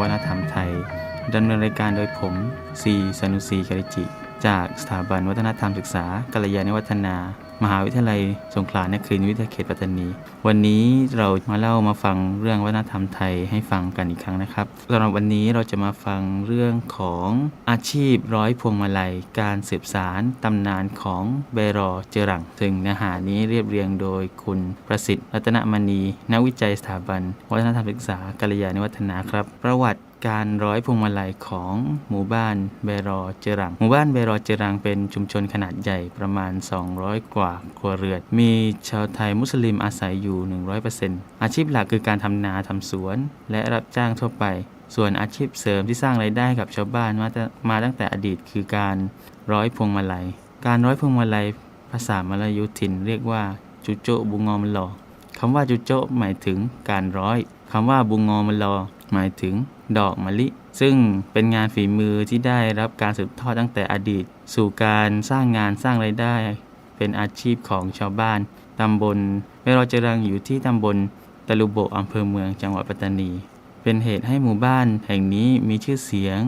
วัฒนธรรมไทยดำเนินรายการโดยผม ซีสนุสีกริจิ จากสถาบันวัฒนธรรมศึกษากัลยาณวัฒนา มหาวิทยาลัย สงขลานครินทร์วิทยาเขตปัตตานี วันนี้เรามาเล่ามาฟังเรื่องวัฒนธรรมไทยให้ฟังกันอีกครั้งนะครับสำหรับวันนี้เราจะมาฟังเรื่องของอาชีพร้อยพวงมาลัย การสืบสารตำนานของเบรอเจรังถึงเนื้อหานี้เรียบเรียงโดยคุณประสิทธิ์รัตนมณี นักวิจัยสถาบัน วัฒนธรรมศึกษากัลยาณวัฒนาครับ ประวัติ การร้อยพวงมาลัยของหมู่บ้านเบรอเจรัง หมู่บ้านเบรอเจรังเป็นชุมชนขนาดใหญ่ประมาณ 200 กว่าครัวเรือน มีชาวไทยมุสลิมอาศัยอยู่ 100%อาชีพหลักคือการทำนาทำสวน และรับจ้างทั่วไป ส่วนอาชีพเสริมที่สร้างไรายได้กับชาวบ้านมาตั้งมาตั้งแต่อดีตคือการร้อยพวงมาลัย การร้อยพวงมาลัยภาษามลายูถิ่นเรียกว่าจุโจบุงอมลอคำว่าจุโจหมายถึงการร้อยคำว่าบุงอมลอ หมายถึงดอกมะลิ ซึ่งเป็นงานฝีมือที่ได้รับการสืบทอดตั้งแต่อดีต สู่การสร้างงานสร้างไรายได้ เป็นอาชีพของชาวบ้านตำบลเวลาเจรังอยู่ที่ตำบลตะลุโบอำเภอเมืองจังหวัดปัตตานี เป็นเหตุให้หมู่บ้านแห่งนี้มีชื่อเสียง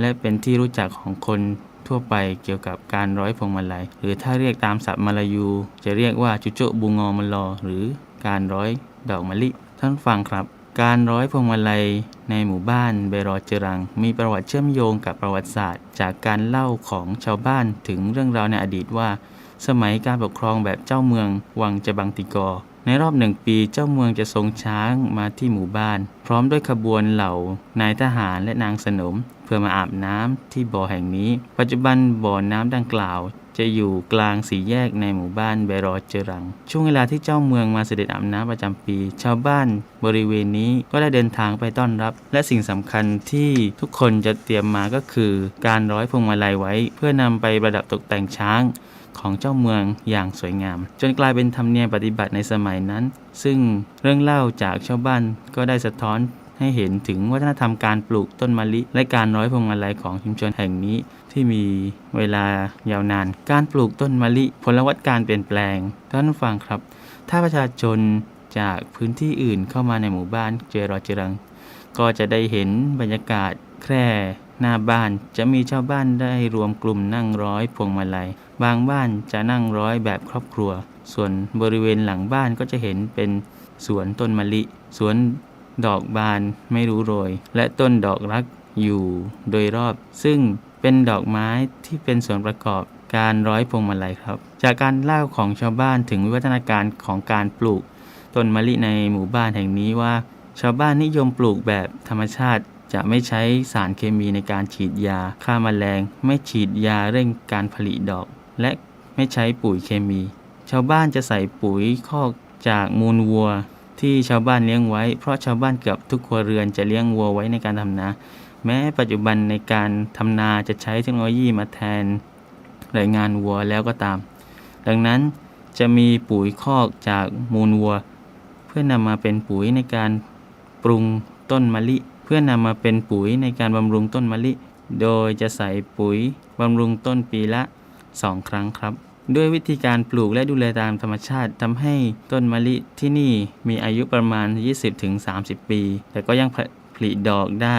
และเป็นที่รู้จักของคนทั่วไปเกี่ยวกับการร้อยพวงมาลัย หรือถ้าเรียกตามศัพท์มาลายู จะเรียกว่าจุโจบุงอมลอ หรือการร้อยดอกมะลิ ท่านฟังครับ การร้อยพวงมาลัยในหมู่บ้านเบรอเจรัง มีประวัติเชื่อมโยงกับประวัติศาสตร์ จากการเล่าของชาวบ้านถึงเรื่องราวในอดีตว่า สมัยการปกครองแบบเจ้าเมืองวังจบังติกอ ในรอบหนึ่งปีเจ้าเมืองจะทรงช้างมาที่หมู่บ้าน พร้อมด้วยขบวนเหล่านายทหารและนางสนม เพื่อมาอาบน้ำที่บ่อแห่งนี้ ปัจจุบันบ่อน้ำดังกล่าว จะอยู่กลางสี่แยกในหมู่บ้านเบรอเจรัง ช่วงเวลาที่เจ้าเมืองมาเสด็จอาบน้ำประจำปี ชาวบ้านบริเวณนี้ก็ได้เดินทางไปต้อนรับ และสิ่งสำคัญที่ทุกคนจะเตรียมมาก็คือ การร้อยพวงมาลัยไว้ เพื่อนำไปประดับตกแต่งช้าง ของเจ้าเมืองอย่างสวยงาม จนกลายเป็นธรรมเนียมปฏิบัติในสมัยนั้น ซึ่งเรื่องเล่าจากชาวบ้านก็ได้สะท้อนให้เห็นถึงวัฒนธรรมการปลูกต้นมะลิ และการร้อยพวงมาลัยของชุมชนแห่งนี้ที่มีเวลายาวนาน การปลูกต้นมะลิ ผลวัตการเปลี่ยนแปลงท่านฟังครับ ถ้าประชาชนจากพื้นที่อื่นเข้ามาในหมู่บ้านเจรอเจรัง ก็จะได้เห็นบรรยากาศแคร่ หน้าบ้านจะมีชาวบ้านได้รวมกลุ่มนั่งร้อยพวงมาลัย บางบ้านจะนั่งร้อยแบบครอบครัว ส่วนบริเวณหลังบ้านก็จะเห็นเป็นสวนต้นมะลิ สวนดอกบานไม่รู้โรย และต้นดอกรักอยู่โดยรอบ ซึ่งเป็นดอกไม้ที่เป็นส่วนประกอบการร้อยพวงมาลัยครับ จากการเล่าของชาวบ้านถึงวิวัฒนาการของการปลูกต้นมะลิในหมู่บ้านแห่งนี้ว่า ชาวบ้านนิยมปลูกแบบธรรมชาติ จะไม่ใช้สารเคมีในการฉีดยาฆ่าแมลง ไม่ฉีดยาเร่งการผลิดอก และไม่ใช้ปุ๋ยเคมี ชาวบ้านจะใส่ปุ๋ยคอกจากมูลวัว ที่ชาวบ้านเลี้ยงไว้ เพราะชาวบ้านเกือบทุกครัวเรือนจะเลี้ยงวัวไว้ในการทำนา แม้ปัจจุบันในการทำนาจะใช้เทคโนโลยีมาแทนรายงานวัวแล้วก็ตาม ดังนั้นจะมีปุ๋ยคอกจากมูลวัว เพื่อนำมาเป็นปุ๋ยในการปรุงต้นมะลิ พื่อนำมาเป็นปุ๋ยในการบำรุงต้นมะลิ โดยจะใส่ปุ๋ยบำรุงต้นปีละ 2 ครั้งครับ ด้วยวิธีการปลูกและดูแลตามธรรมชาติทำให้ต้นมะลิที่นี่มีอายุประมาณ 20-30 ปี แต่ก็ยังผลิดอกได้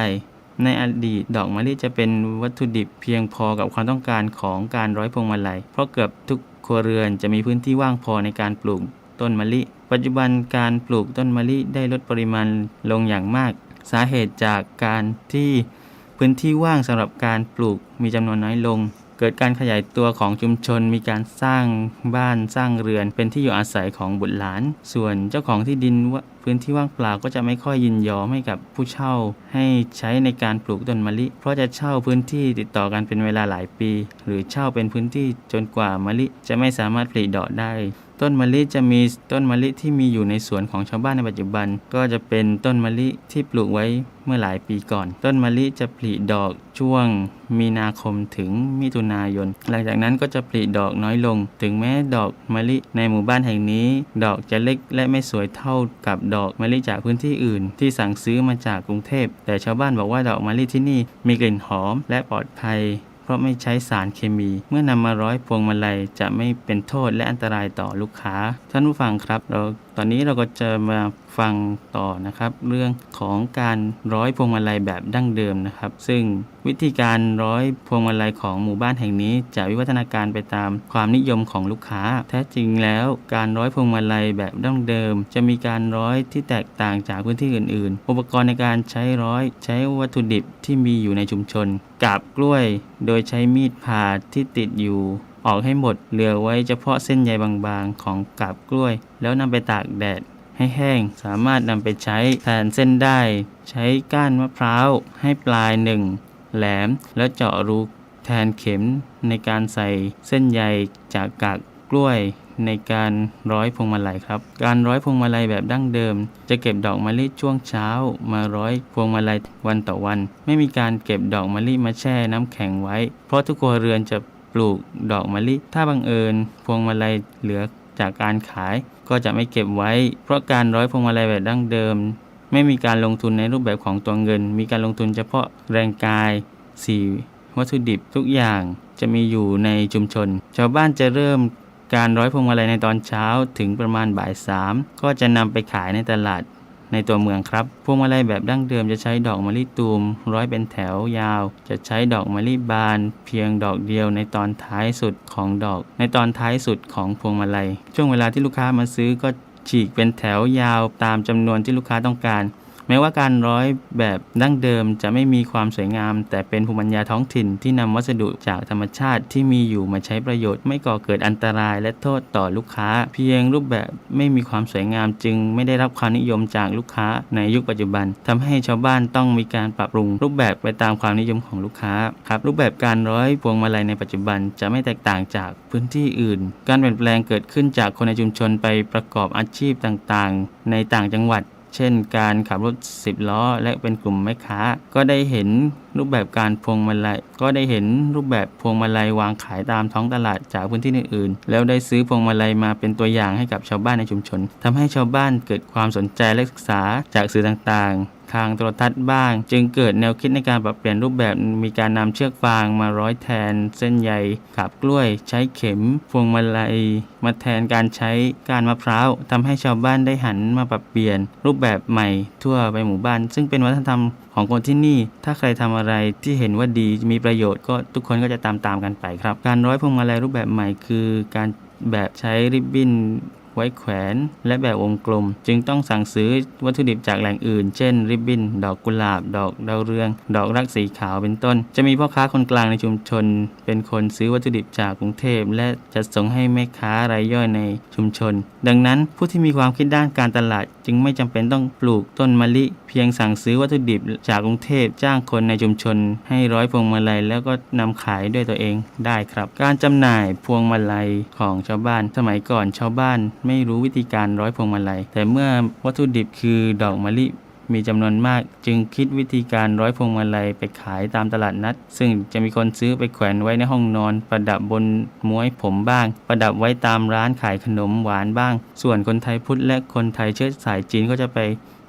ในอดีตดอกมะลิจะเป็นวัตถุดิบเพียงพอกับความต้องการของการร้อยพวงมาลัย เพราะเกือบทุกครัวเรือนจะมีพื้นที่ว่างพอในการปลูกต้นมะลิ ปัจจุบันการปลูกต้นมะลิได้ลดปริมาณลงอย่างมาก สาเหตุจากการที่พื้นที่ว่างสำหรับการปลูกมีจำนวนน้อยลง เกิดการขยายตัวของชุมชน มีการสร้างบ้านสร้างเรือน เป็นที่อยู่อาศัยของบุตรหลาน ส่วนเจ้าของที่ดินว่าพื้นที่ว่างเปล่าก็จะไม่ค่อยยินยอมให้กับผู้เช่า ให้ใช้ในการปลูกต้นมะลิ เพราะจะเช่าพื้นที่ติดต่อกันเป็นเวลาหลายปี หรือเช่าเป็นพื้นที่จนกว่ามะลิจะไม่สามารถผลิดอกได้ ต้นมะลิจะมีต้นมะลิที่มีอยู่ในสวนของชาวบ้านในปัจจุบัน ก็จะเป็นต้นมะลิที่ปลูกไว้เมื่อหลายปีก่อน ต้นมะลิจะผลิดอกช่วงมีนาคมถึงมิถุนายน หลังจากนั้นก็จะผลิดอกน้อยลง ถึงแม้ดอกมะลิในหมู่บ้านแห่งนี้ ดอกจะเล็กและไม่สวยเท่ากับดอกมะลิจากพื้นที่อื่น ที่สั่งซื้อมาจากกรุงเทพ แต่ชาวบ้านบอกว่าดอกมะลิที่นี่มีกลิ่นหอมและปลอดภัย ราะไม่ใช้สารเคมี เมื่อนำมาร้อยพวงมาลัยจะไม่เป็นโทษและอันตรายต่อลูกค้า ท่านผู้ฟังครับเราตอนนี้เราก็จะมาฟังต่อนะครับ เรื่องของการร้อยพวงมาลัยแบบดั้งเดิมนะครับ ซึ่งวิธีการร้อยพวงมาลัยของหมู่บ้านแห่งนี้จะวิวัฒนาการไปตามความนิยมของลูกค้า แท้จริงแล้วการร้อยพวงมาลัยแบบดั้งเดิม จะมีการร้อยที่แตกต่างจากพื้นที่อื่น ๆ อุปกรณ์ในการใช้ร้อยใช้วัตถุดิบที่มีอยู่ในชุมชนกาบกล้วย โดยใช้มีดผ่าที่ติดอยู่ออกให้หมดเหลือไว้เฉพาะเส้นใยบางๆ ของกาบกล้วย แล้วนำไปตากแดดให้แห้ง สามารถนำไปใช้แทนเส้นได้ ใช้ก้านมะพร้าวให้ปลายหนึ่ง แหลม แล้วเจาะรูแทนเข็มในการใส่เส้นใยจากกากกล้วยในการร้อยพวงมาลัยครับ การร้อยพวงมาลัยแบบดั้งเดิม จะเก็บดอกมะลิช่วงเช้า มาร้อยพวงมาลัยวันต่อวัน ไม่มีการเก็บดอกมะลิมาแช่น้ำแข็งไว้ เพราะทุกครัวเรือนจะปลูกดอกมะลิ ถ้าบังเอิญพวงมาลัยเหลือจากการขาย ก็จะไม่เก็บไว้ เพราะการร้อยพวงมาลัยแบบดั้งเดิม ไม่มีการลงทุนในรูปแบบของตัวเงิน มีการลงทุนเฉพาะแรงกายสีวัตถุดิบทุกอย่างจะมีอยู่ในชุมชน ชาวบ้านจะเริ่มการร้อยพวงมาลัยในตอนเช้าถึงประมาณบ่ายสามก็จะนำไปขายในตลาดในตัวเมืองครับ พวงมาลัยแบบดั้งเดิมจะใช้ดอกมะลิตูม ร้อยเป็นแถวยาว จะใช้ดอกมะลิบาน เพียงดอกเดียวในตอนท้ายสุดของดอก ในตอนท้ายสุดของพวงมาลัย ช่วงเวลาที่ลูกค้ามาซื้อก็ ฉีกเป็นแถวยาวตามจำนวนที่ลูกค้าต้องการ แม้ว่าการร้อยแบบดั้งเดิมจะไม่มีความสวยงาม แต่เป็นภูมิปัญญาท้องถิ่นที่นำวัสดุจากธรรมชาติที่มีอยู่มาใช้ประโยชน์ไม่ก่อเกิดอันตรายและโทษต่อลูกค้า เพียงรูปแบบไม่มีความสวยงามจึงไม่ได้รับความนิยมจากลูกค้าในยุคปัจจุบันทำให้ชาวบ้านต้องมีการปรับปรุงรูปแบบไปตามความนิยมของลูกค้าครับรูปแบบการร้อยพวงมาลัยในปัจจุบันจะไม่แตกต่างจากพื้นที่อื่น การเปลี่ยนแปลงเกิดขึ้นจากคนในชุมชนไปประกอบอาชีพต่างๆ ในต่างจังหวัด เช่นการขับรถ 10 ล้อ และเป็นกลุ่มแม่ค้า ก็ได้เห็นรูปแบบการพวงมาลัย ก็ได้เห็นรูปแบบพวงมาลัยวางขายตามท้องตลาดจากพื้นที่อื่นๆ แล้วได้ซื้อพวงมาลัยมาเป็นตัวอย่างให้กับชาวบ้านในชุมชนทำให้ชาวบ้านเกิดความสนใจและศึกษาจากสื่อต่างๆ ทางโทรทัศน์บ้าง จึงเกิดแนวคิดในการปรับเปลี่ยนรูปแบบมีการนำเชือกฟางมาร้อยแทน เส้นใยขับกล้วย ใช้เข็มพวงมาลัยมาแทนการใช้กานมะพร้าวทำให้ชาวบ้านได้หันมาปรับเปลี่ยน รูปแบบใหม่ ทั่วไปหมู่บ้าน ซึ่งเป็นวัฒนธรรมของคนที่นี่ ถ้าใครทำอะไรที่เห็นว่าดีมีประโยชน์ก็ทุกคนก็จะตามตามกันไปครับ การร้อยพวงมาลัยรูปแบบใหม่คือการแบบใช้ริบบิ้น ไว้แขวน และแบบวงกลม จึงต้องสั่งซื้อวัตถุดิบจากแหล่งอื่น เช่น ริบบิ้น ดอกกุหลาบ ดอกดาวเรือง ดอกรักสีขาวเป็นต้น จะมีพ่อค้าคนกลางในชุมชน เป็นคนซื้อวัตถุดิบจากกรุงเทพ และจัดส่งให้แม่ค้ารายย่อยในชุมชน ดังนั้นผู้ที่มีความคิดด้านการตลาด จึงไม่จำเป็นต้องปลูกต้นมะลิ เพียงสั่งซื้อวัตถุดิบจากกรุงเทพจ้างคนในชุมชน ให้ร้อยพวงมาลัยแล้วก็นำขายด้วยตัวเองได้ครับ การจำหน่ายพวงมาลัยของชาวบ้านสมัยก่อนชาวบ้านไม่รู้วิธีการร้อยพวงมาลัย แต่เมื่อวัตถุดิบคือดอกมะลิมีจำนวนมากจึงคิดวิธีการร้อยพวงมาลัยไปขายตามตลาดนัด ซึ่งจะมีคนซื้อไปแขวนไว้ในห้องนอน ประดับบนม้วยผมบ้าง ประดับไว้ตามร้านขายขนมหวานบ้าง ส่วนคนไทยพุทธและคนไทยเชื้อสายจีนก็จะไป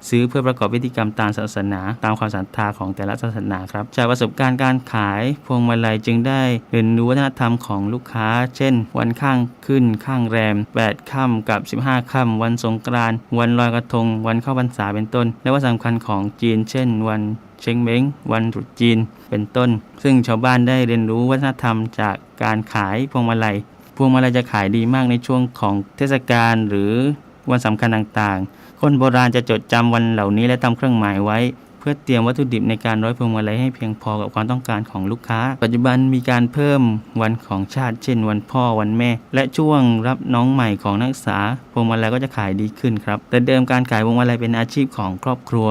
ซื้อเพื่อประกอบพิธีกรรมตามศาสนา ตามความศรัทธาของแต่ละศาสนาครับ จากประสบการณ์การขายพวงมาลัยจึงได้เรียนรู้วัฒนธรรมของลูกค้า เช่น วันข้างขึ้นข้างแรม 8 ค่ำกับ 15 ค่ำวันสงกรานต์วันลอยกระทง วันเข้าพรรษาเป็นต้น และวันสำคัญของจีน เช่น วันเชงเม้ง วันตรุษจีน เป็นต้น ซึ่งชาวบ้านได้เรียนรู้วัฒนธรรมจากการขายพวงมาลัย พวงมาลัยจะขายดีมากในช่วงของเทศกาลหรือวันสำคัญต่างๆ คนโบราณจะจดจำวันเหล่านี้และทำเครื่องหมายไว้ เพื่อเตรียมวัตถุดิบในการร้อยพวงมาลัยให้เพียงพอกับความต้องการของลูกค้า ปัจจุบันมีการเพิ่มวันของชาติ เช่น วันพ่อวันแม่ และช่วงรับน้องใหม่ของนักศึกษาพวงมาลัยก็จะขายดีขึ้นครับ แต่เดิมการขายพวงมาลัยเป็นอาชีพของครอบครัว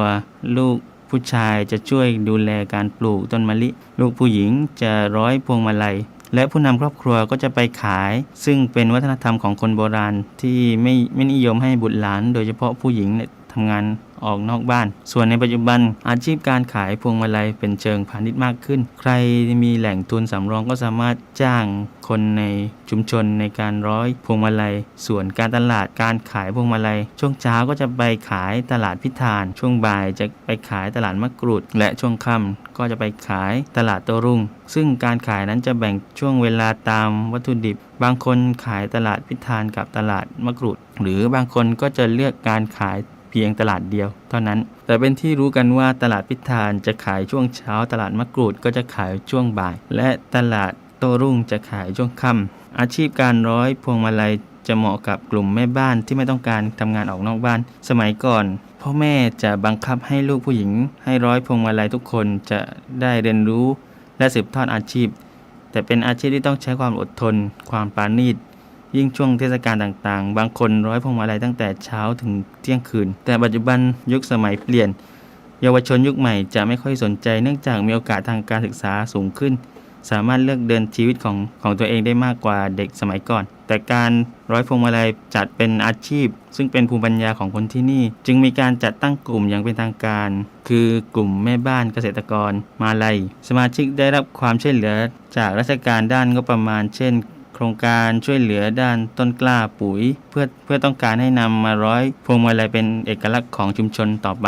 ลูกผู้ชายจะช่วยดูแลการปลูกต้นมะลิ ลูกผู้หญิงจะร้อยพวงมาลัย และผู้นำครอบครัวก็จะไปขาย ซึ่งเป็นวัฒนธรรมของคนโบราณที่ไม่ไม่นิยมให้บุตรหลาน โดยเฉพาะผู้หญิงเนี่ยทำงาน ออกนอกบ้าน ส่วนในปัจจุบันอาชีพการขายพวงมาลัยเป็นเชิงพาณิชย์มากขึ้น ใครมีแหล่งทุนสำรองก็สามารถจ้างคนในชุมชนในการร้อยพวงมาลัย ส่วนการตลาดการขายพวงมาลัย ช่วงเช้าก็จะไปขายตลาดพิธาน ช่วงบ่ายจะไปขายตลาดมะกรูด และช่วงค่ำก็จะไปขายตลาดโตรุ่ง ซึ่งการขายนั้นจะแบ่งช่วงเวลาตามวัตถุดิบ บางคนขายตลาดพิธานกับตลาดมะกรูด หรือบางคนก็จะเลือกการขาย เพียงตลาดเดียวเท่านั้น แต่เป็นที่รู้กันว่าตลาดพิธานจะขายช่วงเช้า ตลาดมะกรูดก็จะขายช่วงบ่าย และตลาดโตรุ่งจะขายช่วงค่ำอาชีพการร้อยพวงมาลัยจะเหมาะกับกลุ่มแม่บ้านที่ไม่ต้องการทำงานออกนอกบ้าน สมัยก่อนพ่อแม่จะบังคับให้ลูกผู้หญิง ให้ร้อยพวงมาลัยทุกคนจะได้เรียนรู้ และสืบทอดอาชีพ แต่เป็นอาชีพที่ต้องใช้ความอดทน ความปราณีต ยิ่งช่วงเทศกาลต่างๆ บางคนร้อยพวงมาลัยตั้งแต่เช้าถึงเที่ยงคืน แต่ปัจจุบันยุคสมัยเปลี่ยน เยาวชนยุคใหม่จะไม่ค่อยสนใจเนื่องจากมีโอกาสทางการศึกษาสูงขึ้น สามารถเลือกเดินชีวิตของของตัวเองได้มากกว่าเด็กสมัยก่อน แต่การร้อยพวงมาลัยจัดเป็นอาชีพ ซึ่งเป็นภูมิปัญญาของคนที่นี่ จึงมีการจัดตั้งกลุ่มอย่างเป็นทางการ คือกลุ่มแม่บ้านเกษตรกร มาลัย สมาชิกได้รับความช่วยเหลือจากราชการด้านงบประมาณ เช่น ครงการช่วยเหลือด้านต้นกล้าปุ๋ย เพื่อเพื่อต้องการให้นำมาร้อยพวงมาลัยเป็นเอกลักษณ์ของชุมชนต่อไป